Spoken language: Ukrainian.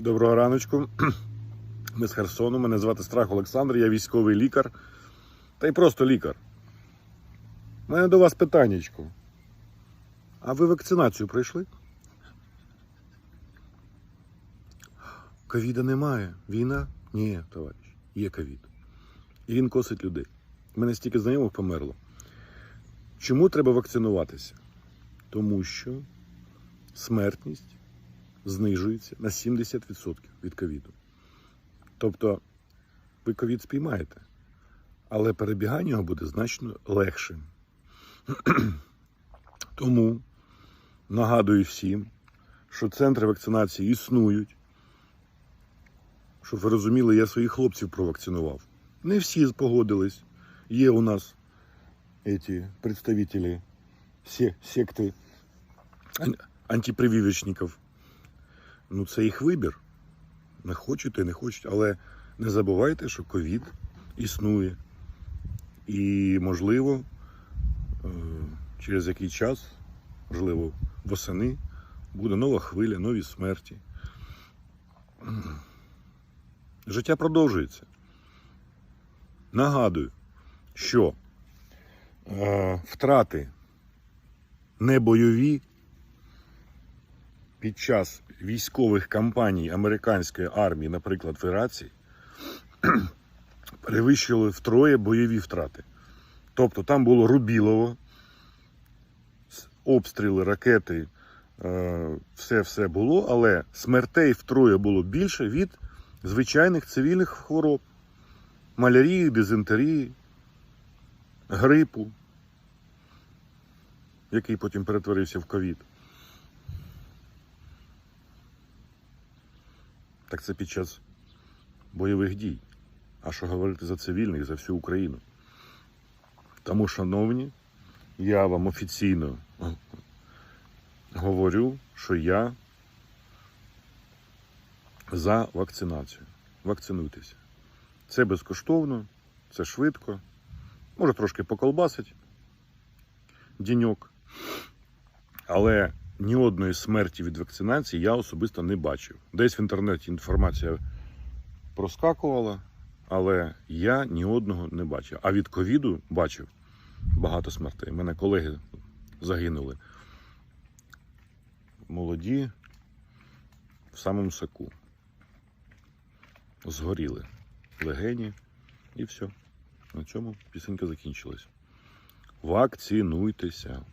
Доброго раночку. Ми з Херсону. Мене звати Страх Олександр, я військовий лікар. Та й просто лікар. У мене до вас питаннячко. А ви вакцинацію пройшли? Ковіда немає. Війна? Ні, товариш, є ковід. І він косить людей. У мене стільки знайомих померло. Чому треба вакцинуватися? Тому що смертність знижується на 70% від ковіду. Тобто ви ковід спіймаєте, але перебігання його буде значно легшим. Тому нагадую всім, що центри вакцинації існують. Щоб ви розуміли, я своїх хлопців провакцинував. Не всі погодились. Є у нас эти представители се- секти ан- антипрививочників. Ну, це їх вибір. Не хочуть і не хочуть, але не забувайте, що ковід існує. І, можливо, е, через який час, можливо, восени, буде нова хвиля, нові смерті. Життя продовжується. Нагадую, що е, втрати небойові під час військових кампаній американської армії, наприклад, в Іраці, перевищили втроє бойові втрати. Тобто там було рубілово, обстріли, ракети, е, все-все було, але смертей втроє було більше від звичайних цивільних хвороб. Малярії, дизентерії, грипу, який потім перетворився в ковід. Так це під час бойових дій. А що говорити за цивільних, за всю Україну? Тому, шановні, я вам офіційно говорю, що я за вакцинацію. Вакцинуйтеся. Це безкоштовно, це швидко. Може трошки поколбасить діньок. Але ні одної смерті від вакцинації я особисто не бачив. Десь в інтернеті інформація проскакувала, але я ні одного не бачив. А від ковіду бачив багато смертей. У мене колеги загинули. Молоді в самому соку. Згоріли легені і все. На цьому пісенька закінчилась. Вакцинуйтеся.